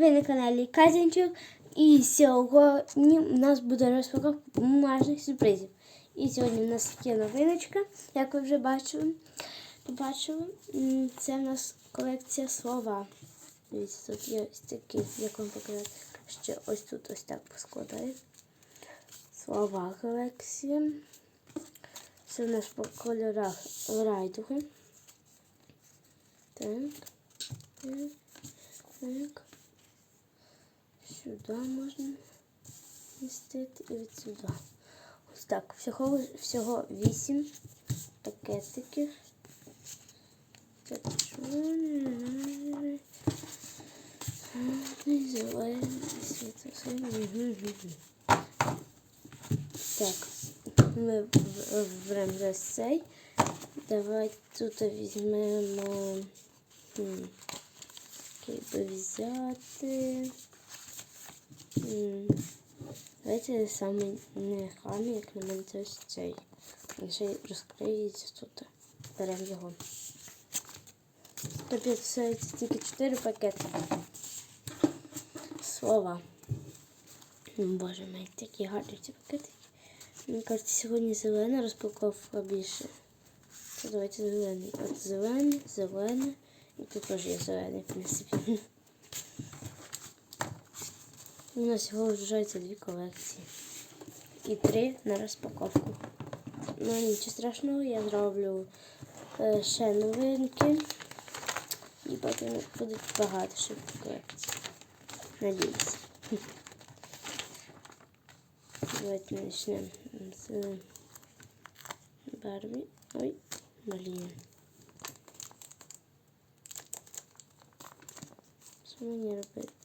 ви на каналі Казінчук. І сьогодні у нас буде розпаковка бумажних сюрпризів. І сьогодні у нас є новиночка, як ви вже бачили. Побачили. Це в нас колекція слова. Дивіться, тут є ось такі, як вам показати, ще ось тут ось так поскладаю. Слова колекція. Це в нас по кольорах райдуги. Так. Так. Так. Сюди можна містити і від сюди. Ось так. Всього, всього 8 пакетиків. Так, чорний, зелений, світло-синій. Так, ми беремо за цей. Давай тут візьмемо. Який би взяти. Давайте саме не гарний, як на мене, це цей. Він ще тут. Беремо його. Тобі це тільки 4 пакети. Слова. Боже мій, такі гарні ці пакети. Мені кажуть, сьогодні зелена розпаковка більше. То давайте зелений. От зелений, зелений. І тут теж є зелений, в принципі. У нас всього вважається дві колекції. І три на розпаковку. Ну нічого страшного, я зроблю е, ще новинки. І потім будуть багато ще колекцій. Надіюсь. Давайте почнемо з Барбі. Ой, блін. Що мені робити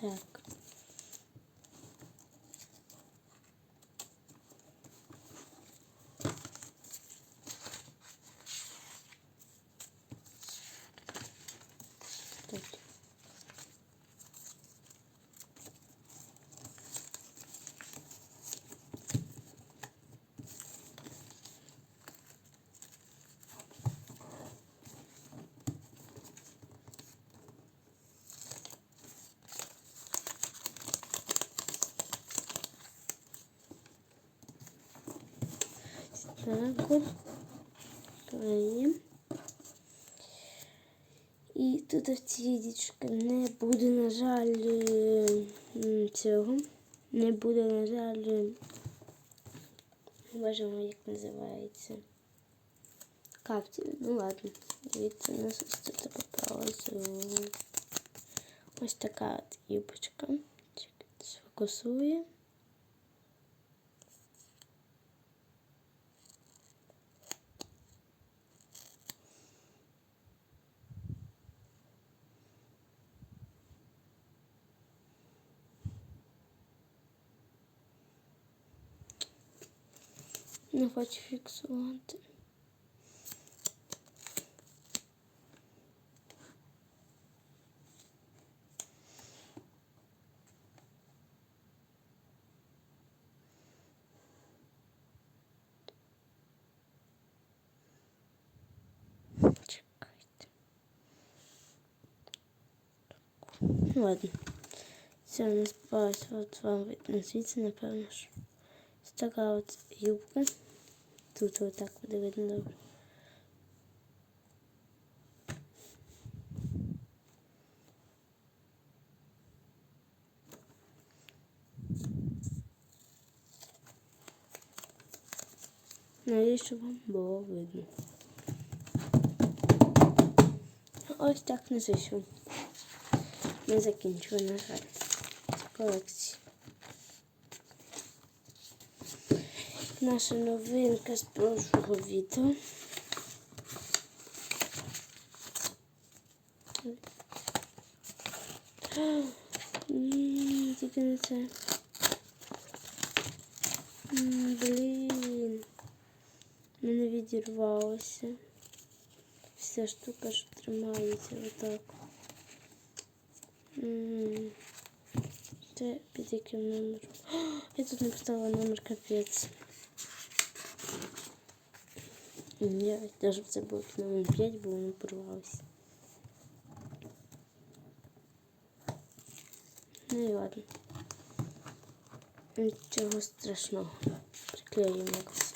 Tá. Так. Клеїмо. І тут в не буде, на жаль, цього. Не буде, на жаль, бачимо, як називається. Каптів. Ну ладно. Дивіться, у нас ось тут попалась е, ось така от юбочка. Сфокусує. Не хочу фіксувати. Ладно. Все, у нас попалась от вам видно звідси, напевно ж. Така от юбка. Тут отак буде видно добре. Навіщо вам було видно? Ось так не зайшов. Ми закінчили, на жаль, колекцію. Наша новинка з прошлого відео. Тільки не це. Блін. Мене відірвалося. Вся штука ж тримається отак. Це під яким номером? Я тут не поставила номер капець. Я даже це було номер 5, бо воно порвалося. Ну і ладно. Нічого страшного. Приклеїмо якось.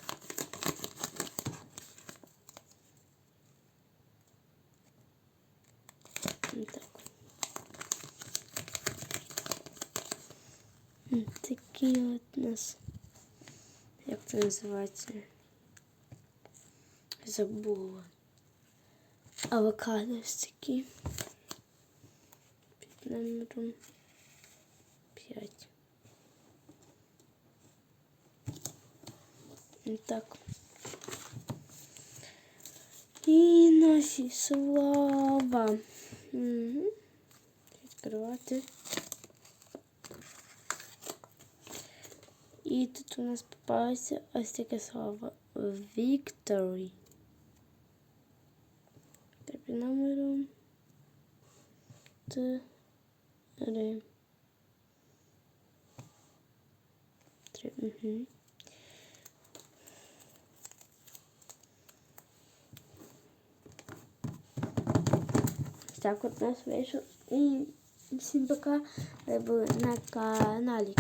Ну, Так. М, Такі от у нас. Як це називається? Забула. Авокадо ось такі. Під номером 5. Так. І наші слова. Угу. Відкривати. І тут у нас попалося ось таке слово Victory. Під номером 3. Три. Угу. Так от у нас вийшов. І всім пока. Ви були на каналі